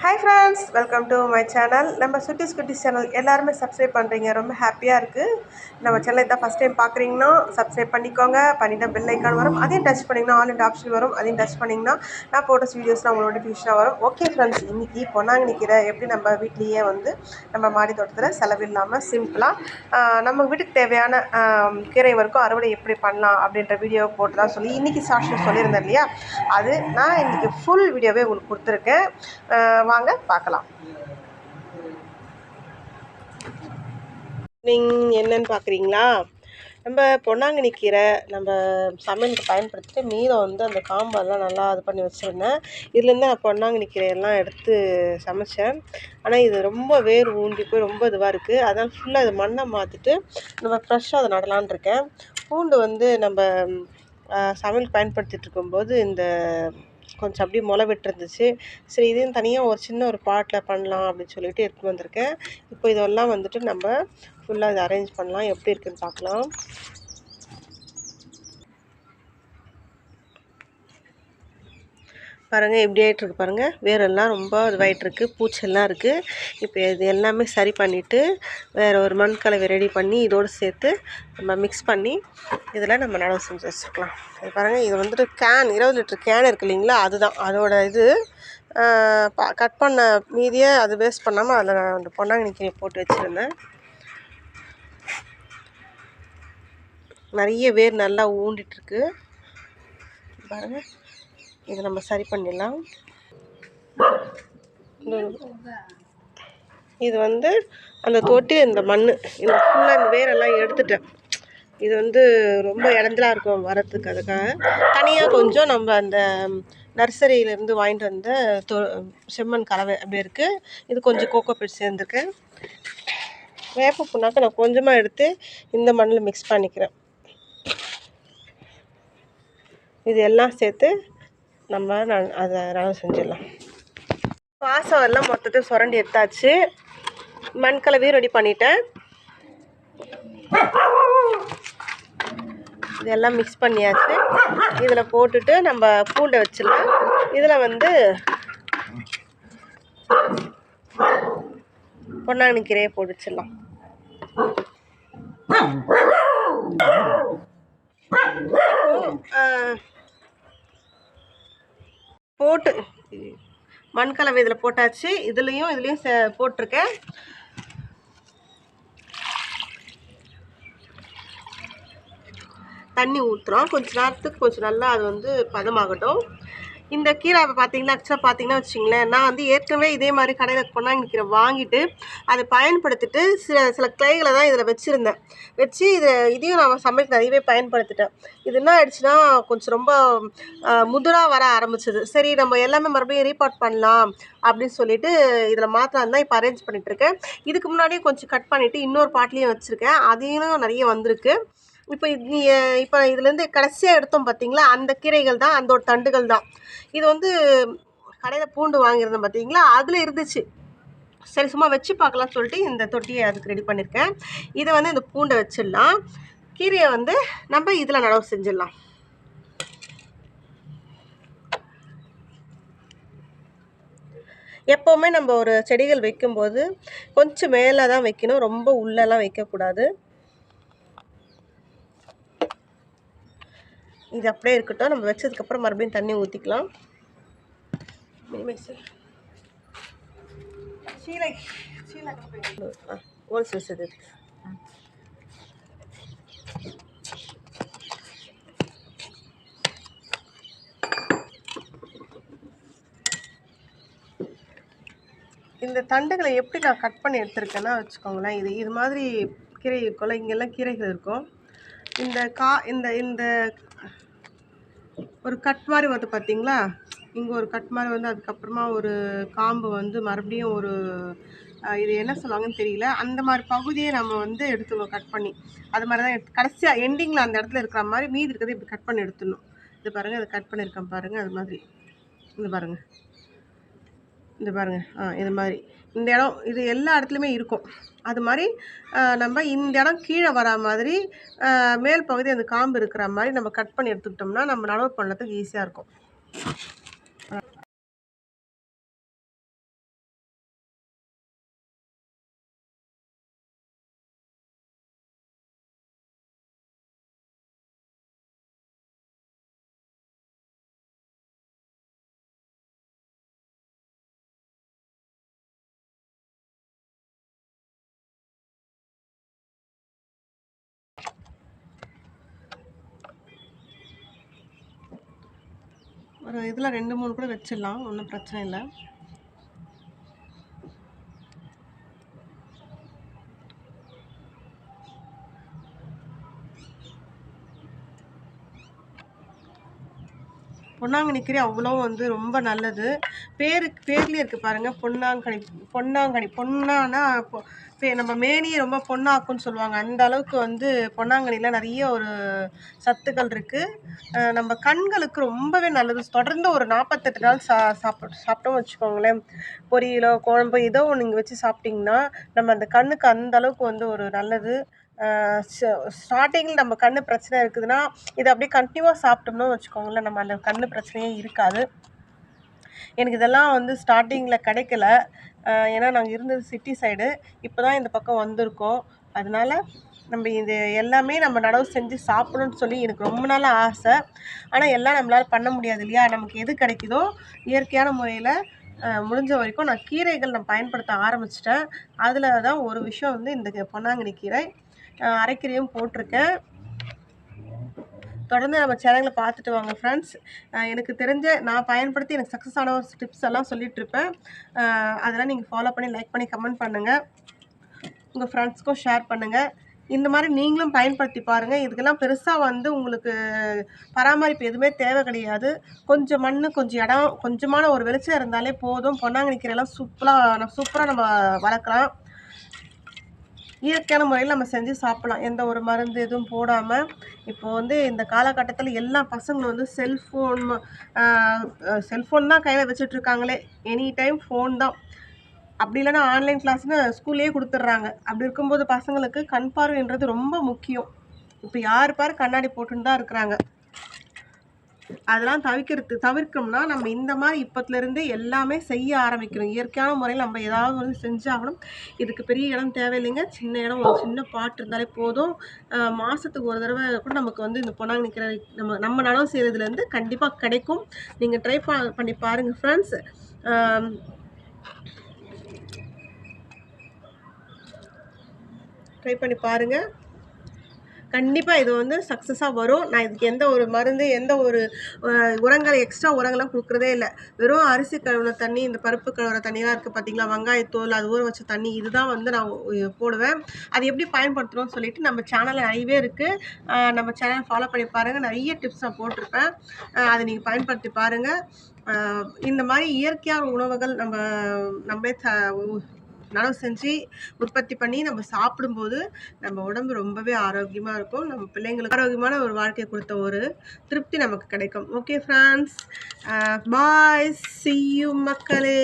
Hi friends welcome to my channel நம்ம சுட்டிஸ் குட்டிஸ் channel எல்லாருமே சப்ஸ்கிரைப் பண்ணுறீங்க ரொம்ப ஹாப்பியாக இருக்குது நம்ம சேனல் இதான் ஃபஸ்ட் டைம் பார்க்குறீங்கன்னா சப்ஸ்கிரைப் பண்ணிக்கோங்க. பண்ணிட்டு பெல் ஐக்கான் வரும். அதையும் டச் பண்ணிங்கன்னா ஆல் ஆப்ஷன் வரும். அதையும் டச் பண்ணிங்கன்னா நான் ஃபோட்டோஸ் வீடியோஸ்லாம் உங்களோட நோட்டிஃபிகேஷனாக வரும். ஓகே ஃப்ரெண்ட்ஸ் இன்றைக்கி பொன்னாங்கண்ணி நிற்கிற எப்படி நம்ம வீட்லேயே வந்து நம்ம மாடி தோட்டத்தில் செலவில்லாமல் சிம்பிளாக நம்ம வீட்டுக்கு தேவையான கீரை வரைக்கும் அறுவடை எப்படி பண்ணலாம் அப்படின்ற வீடியோ போட்டு தான் சொல்லி இன்றைக்கி சாஷன் சொல்லியிருந்தேன் இல்லையா? அது நான் இன்றைக்கி ஃபுல் வீடியோவே உங்களுக்கு கொடுத்துருக்கேன். வாங்க பார்க்கலாம். நீங்கள் என்னன்னு பார்க்குறீங்களா? நம்ம பொன்னாங்கண்ணி கீரை நம்ம சமையலுக்கு பயன்படுத்திட்டு மீதம் வந்து அந்த காம்பெல்லாம் நல்லா இது பண்ணி வச்சுருந்தேன். இதுலேருந்து நான் பொன்னாங்கண்ணி கீரையெல்லாம் எடுத்து சமைச்சேன். ஆனால் இது ரொம்ப வேர் ஊண்டி போய் ரொம்ப இதுவாக இருக்குது அதனால் ஃபுல்லாக இது மண்ணை மாற்றிட்டு நம்ம ஃப்ரெஷ்ஷாக அதை நடலான்னு இருக்கேன். பூண்டு வந்து நம்ம சமையலுக்கு பயன்படுத்திகிட்டு இருக்கும்போது இந்த கொஞ்சம் அப்படியே முளை விட்டுருந்துச்சு. சரி இதையும் தனியாக ஒரு சின்ன ஒரு பாட்டில் பண்ணலாம் அப்படின்னு சொல்லிட்டு எடுத்துட்டு வந்திருக்கேன். இப்போ இதெல்லாம் வந்துட்டு நம்ம ஃபுல்லாக இதை அரேஞ்ச் பண்ணலாம். எப்படி இருக்குன்னு பார்க்கலாம். பாருங்கள் எப்படி ஆகிட்டுருக்கு பாருங்கள் வேரெல்லாம் ரொம்ப இதுவாகிட்டுருக்கு பூச்செல்லாம் இருக்குது இப்போ இது எல்லாமே சரி பண்ணிவிட்டு வேறு ஒரு மண் கலவை ரெடி பண்ணி இதோடு சேர்த்து நம்ம மிக்ஸ் பண்ணி இதில் நம்ம நடவு செஞ்சு வச்சுக்கலாம் இது பாருங்கள் இது வந்துட்டு கேன் இருபது லிட்டர் கேன் இருக்கு இல்லைங்களா? அதுதான். அதோட இது கட் பண்ண மீதியை அது வேஸ்ட் பண்ணாமல் அதில் நான் அந்த பொன்னாங்கண்ணி கீரை போட்டு வச்சுருந்தேன். நிறைய வேர் நல்லா ஊண்டிட்டுருக்கு. பாருங்கள் இதை நம்ம சரி பண்ணிடலாம். இது வந்து அந்த தொட்டி இந்த மண் இந்த ஃபுல்லாக இந்த வேரெல்லாம் எடுத்துட்டேன். இது வந்து ரொம்ப இடஞ்சலாக இருக்கும் வரத்துக்கு அதுக்காக. தனியாக கொஞ்சம் நம்ம அந்த நர்சரியிலேருந்து வாங்கிட்டு வந்த தொ செம்மண் கலவை அப்படி இருக்குது இது கொஞ்சம் கோகோ பிட் சேர்ந்துருக்கேன். வேப்ப புண்ணாக்க நான் கொஞ்சமாக எடுத்து இந்த மண்ணில் மிக்ஸ் பண்ணிக்கிறேன். இது எல்லாம் சேர்த்து நம்ம அதை நடவு செஞ்சிடலாம். பாசம் எல்லாம் மொத்தத்தையும் சுரண்டி எடுத்தாச்சு. மண் கலவையும் ரெடி பண்ணிட்டேன். இதெல்லாம் மிக்ஸ் பண்ணியாச்சு. இதில் போட்டுட்டு நம்ம பூண்டை வச்சிடலாம். இதில் வந்து பொன்னாங்கண்ணி கீரையை போட்டு வச்சிடலாம். ஆ, போட்டு மண் கலவை இதில் போட்டாச்சு. இதுலேயும் இதுலேயும் சே போட்டிருக்கேன். தண்ணி ஊற்றுறோம் கொஞ்ச நேரத்துக்கு கொஞ்சம் நல்லா அது வந்து பதமாகட்டும். இந்த கீரை பார்த்தீங்கன்னா ஆக்சுவலாக பார்த்தீங்கன்னா வச்சுங்களேன் நான் வந்து ஏற்கனவே இதே மாதிரி கடையில் பொன்னாங்கண்ணி கீரை வாங்கிட்டு அதை பயன்படுத்திட்டு சில சில கிளைகளை தான் இதில் வச்சுருந்தேன். வச்சு இதை இதையும் நான் சமையல் நிறையவே பயன்படுத்திட்டேன். இது என்ன ஆயிடுச்சுன்னா கொஞ்சம் ரொம்ப முதுராக வர ஆரம்பிச்சது. சரி நம்ம எல்லாமே மறுபடியும் ரீபார்ட் பண்ணலாம் அப்படின்னு சொல்லிட்டு இதில் மாற்றலாம் தான் இப்போ அரேஞ்ச் பண்ணிகிட்ருக்கேன் இருக்கேன். இதுக்கு முன்னாடியே கொஞ்சம் கட் பண்ணிவிட்டு இன்னொரு பாட்டிலையும் வச்சுருக்கேன். அதையும் நிறைய வந்திருக்கு. இப்போ இது நீ இப்போ இதுலேருந்து கடைசியாக எடுத்தோம் பார்த்தீங்களா அந்த கீரைகள் தான் அந்த ஒரு தண்டுகள் தான். இது வந்து கடையில் பூண்டு வாங்கியிருந்தோம் பார்த்தீங்களா அதில் இருந்துச்சு. சரி சும்மா வச்சு பார்க்கலாம் சொல்லிட்டு இந்த தொட்டியை அதுக்கு ரெடி பண்ணியிருக்கேன் இதை வந்து இந்த பூண்டை வச்சிடலாம். கீரையை வந்து நம்ம இதில் நடவு செஞ்சிடலாம். எப்போவுமே நம்ம ஒரு செடிகள் வைக்கும்போது கொஞ்சம் மேலே தான் வைக்கணும். ரொம்ப உள்ளெல்லாம் வைக்கக்கூடாது. இது அப்படியே இருக்கட்டும். நம்ம வச்சதுக்கப்புறம் மறுபடியும் தண்ணி ஊற்றிக்கலாம் சீலை சீலை ஒரு சிசு இந்த தண்டுகளை எப்படி நான் கட் பண்ணி எடுத்திருக்கேன்னா வச்சுக்கோங்களேன். இது இது மாதிரி கீரை இருக்கும்ல இங்கெல்லாம் கீரைகள் இருக்கும். இந்த கா இந்த இந்த ஒரு கட் மாதிரி வருது பார்த்தீங்களா இங்கே ஒரு கட் மாதிரி வந்து அதுக்கப்புறமா ஒரு காம்பு வந்து மறுபடியும் ஒரு இது என்ன சொல்லுவாங்கன்னு தெரியல. அந்த மாதிரி பகுதியை நம்ம வந்து எடுத்துடணும் கட் பண்ணி. அது மாதிரி தான் கடைசியாக எண்டிங்கில் அந்த இடத்துல இருக்கிற மாதிரி மீதி இருக்கிறத இப்படி கட் பண்ணி எடுத்துடணும். இது பாருங்கள் அதை கட் பண்ணியிருக்கேன் பாருங்கள் அது மாதிரி. இது பாருங்கள் இந்த பாருங்கள் ஆ இது மாதிரி. இந்த இடம் இது எல்லா இடத்துலையுமே இருக்கும். அது மாதிரி நம்ம இந்த இடம் கீழே வரா மாதிரி மேல் பகுதி அந்த காம்பு இருக்கிற மாதிரி நம்ம கட் பண்ணி எடுத்துக்கிட்டோம்னா நம்ம நடவு பண்ணுறதுக்கு ஈஸியாக இருக்கும். ஒரு இதில் ரெண்டு மூணு கூட வச்சிடலாம் ஒன்றும் பிரச்சனை இல்லை. பொன்னாங்கண்ணி கீரை அவ்வளோ வந்து ரொம்ப நல்லது. பேருக்கு பேர்லேயே இருக்குது பாருங்கள் பொன்னாங்கனி பொன்னாங்கனி பொன்னானா நம்ம மேனியை ரொம்ப பொன்னாக்குன்னு சொல்லுவாங்க. அந்த அளவுக்கு வந்து பொன்னாங்கண்ணியில் நிறைய ஒரு சத்துக்கள் இருக்குது நம்ம கண்களுக்கு ரொம்பவே நல்லது. தொடர்ந்து ஒரு நாற்பத்தெட்டு நாள் சா சாப்பிட்டு சாப்பிட்டோம் வச்சுக்கோங்களேன். பொரியலோ குழம்பு ஏதோ ஒன்று நீங்கள் வச்சு சாப்பிட்டிங்கன்னா நம்ம அந்த கண்ணுக்கு அந்த அளவுக்கு வந்து ஒரு நல்லது. ஸ்டார்டிங்கில் நம்ம கண்ணு பிரச்சனை இருக்குதுன்னா இதை அப்படியே கண்டினியூவாக சாப்பிட்டோம்னா வச்சுக்கோங்களேன். நம்ம அந்த கண்ணு பிரச்சனையே இருக்காது. எனக்கு இதெல்லாம் வந்து ஸ்டார்டிங்கில் கிடைக்கல. ஏன்னா நாங்கள் இருந்தது சிட்டி சைடு இப்போ தான் இந்த பக்கம் வந்திருக்கோம். அதனால நம்ம இது எல்லாமே நம்ம நடவு செஞ்சு சாப்பிடணும்னு சொல்லி எனக்கு ரொம்ப நாள் ஆசை. ஆனால் எல்லாம் நம்மளால் பண்ண முடியாது இல்லையா? நமக்கு எது கிடைக்குதோ இயற்கையான முறையில் முடிஞ்ச வரைக்கும் நான் கீரைகள் நான் பயன்படுத்த ஆரம்பிச்சிட்டேன். அதில் தான் ஒரு விஷயம் வந்து இந்த பொன்னாங்கண்ணி கீரை அரைக்கீரையும் போட்டிருக்கேன். தொடர்ந்து நம்ம சேனலை பார்த்துட்டு வாங்க ஃப்ரெண்ட்ஸ் எனக்கு தெரிஞ்ச நான் பயன்படுத்தி எனக்கு சக்ஸஸ் ஆன ஒரு டிப்ஸ் எல்லாம் சொல்லிட்டு இருப்பேன். அதெல்லாம் நீங்கள் ஃபாலோ பண்ணி லைக் பண்ணி கமெண்ட் பண்ணுங்கள் உங்கள் ஃப்ரெண்ட்ஸ்க்கும் ஷேர் பண்ணுங்கள் இந்த மாதிரி நீங்களும் பயன்படுத்தி பாருங்கள் இதுக்கெல்லாம் பெருசாக வந்து உங்களுக்கு பராமரிப்பு எதுவுமே தேவை கிடையாது. கொஞ்சம் மண் கொஞ்சம் இடம் கொஞ்சமான ஒரு வெளிச்சம் இருந்தாலே போதும். பொன்னாங்கண்ணி கீரையெல்லாம் சூப்பராக சூப்பராக நம்ம வளர்க்கலாம். இயற்கையான முறையில் நம்ம செஞ்சு சாப்பிடலாம். எந்த ஒரு மருந்து எதுவும் போடாமல் இப்போ வந்து இந்த காலகட்டத்தில் எல்லா பசங்களும் வந்து செல்ஃபோன் செல்ஃபோன் தான் கையில் வச்சுட்ருக்காங்களே. எனி டைம் ஃபோன் தான். அப்படி இல்லைன்னா ஆன்லைன் கிளாஸ்னு ஸ்கூல்லேயே கொடுத்துட்றாங்க. அப்படி இருக்கும்போது பசங்களுக்கு கண் பார்வைன்றது ரொம்ப முக்கியம். இப்போ யார் பார் கண்ணாடி போட்டுன்னு தான் இருக்கிறாங்க. அதெல்லாம் தவிர்க்கிறது தவிர்க்கணும்னா நம்ம இந்த மாதிரி இப்போத்துலேருந்தே எல்லாமே செய்ய ஆரம்பிக்கணும். இயற்கையான முறையில் நம்ம ஏதாவது வந்து செஞ்சாகணும். இதுக்கு பெரிய இடம் தேவையில்லைங்க. சின்ன இடம் ஒரு சின்ன பாட்டு இருந்தாலே போதும். மாதத்துக்கு மாசத்துக்கு ஒரு தடவை கூட நமக்கு வந்து இந்த பொன்னாங்க நிற்கிற நம்ம நம்ம நடவு செய்கிறதுலேருந்து கண்டிப்பாக கிடைக்கும். நீங்கள் ட்ரை பண்ணி பாருங்கள் ஃப்ரெண்ட்ஸ் ட்ரை பண்ணி பாருங்கள் கண்டிப்பாக இது வந்து சக்ஸஸாக வரும். நான் இதுக்கு எந்த ஒரு மருந்து எந்த ஒரு உரங்களை உரங்கள் எக்ஸ்ட்ரா உரங்கள்லாம் கொடுக்குறதே இல்லை. வெறும் அரிசி கழுவுன தண்ணி இந்த பருப்பு கழுவுற தண்ணியெலாம் இருக்குது பார்த்தீங்களா வெங்காயத்தோல் அது ஊற வச்ச தண்ணி இதுதான் வந்து நான் போடுவேன். அது எப்படி பயன்படுத்தணும்னு சொல்லிட்டு நம்ம சேனலில் நிறையவே இருக்குது நம்ம சேனல் ஃபாலோ பண்ணி பாருங்கள் நிறைய டிப்ஸ் நான் போட்டிருப்பேன். அதை நீங்கள் பயன்படுத்தி பாருங்கள் இந்த மாதிரி இயற்கையான உணவுகள் நம்ம நம்மளே த நடவு செஞ்சு உற்பத்தி பண்ணி நம்ம சாப்பிடும்போது நம்ம உடம்பு ரொம்பவே ஆரோக்கியமாக இருக்கும். நம்ம பிள்ளைங்களுக்கு ஆரோக்கியமான ஒரு வாழ்க்கையை கொடுத்த ஒரு திருப்தி நமக்கு கிடைக்கும். ஓகே ஃப்ரெண்ட்ஸ் பாய் see மக்களே.